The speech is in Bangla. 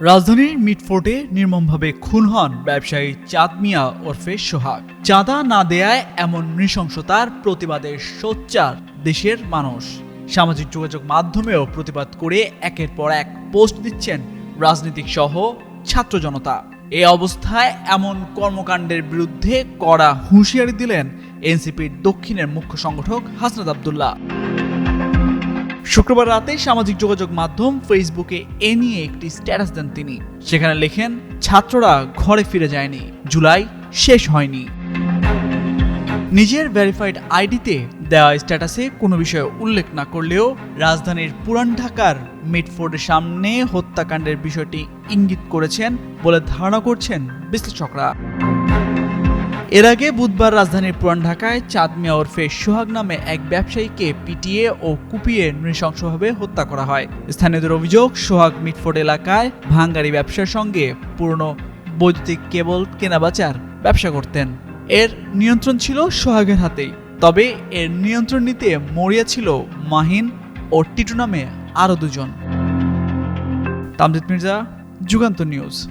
রাজধানীর মিটফোর্টে নির্মমভাবে খুন হন ব্যবসায়ী চাঁদ মিয়া ওরফে সোহাগ। চাঁদা না দেয়ায় এমন নৃশংসতার প্রতিবাদে সোচ্চার দেশের মানুষ। সামাজিক যোগাযোগ মাধ্যমেও প্রতিবাদ করে একের পর এক পোস্ট দিচ্ছেন রাজনীতিক সহ ছাত্র জনতা। এ অবস্থায় এমন কর্মকাণ্ডের বিরুদ্ধে কড়া হুঁশিয়ারি দিলেন এনসিপির দক্ষিণের মুখ্য সংগঠক হাসনাত আবদুল্লাহ। শুক্রবার রাতে সামাজিক যোগাযোগ মাধ্যম ফেসবুকে এ নিয়ে একটি স্ট্যাটাস দেন তিনি। সেখানে লেখেন, ছাত্ররা ঘরে ফিরে যায়নি। জুলাই শেষ হয়নি। নিজের ভেরিফাইড আইডিতে দেওয়া স্ট্যাটাসে কোনো বিষয়ে উল্লেখ না করলেও রাজধানীর পুরান ঢাকার মিডফোর্ডের সামনে হত্যাকাণ্ডের বিষয়টি ইঙ্গিত করেছেন বলে ধারণা করছেন বিশ্লেষকরা। এর আগে বুধবার রাজধানীর পুরান ঢাকায় চাঁদ মিয়া ওরফে সোহাগ নামে এক ব্যবসায়ীকে পিটিয়ে ও কুপিয়ে নৃশংসভাবে হত্যা করা হয়। স্থানীয়দের অভিযোগ, সোহাগ মিটফোর্ড এলাকায় ভাঙ্গারি ব্যবসার সঙ্গে পুরনো বৈদ্যুতিক কেবল কেনাবেচার ব্যবসা করতেন। এর নিয়ন্ত্রণ ছিল সোহাগের হাতেই। তবে এর নিয়ন্ত্রণ নিতে মরিয়া ছিল মাহিন ও টিটু নামে আরও দুজন। তামজিদ মির্জা, যুগান্ত নিউজ।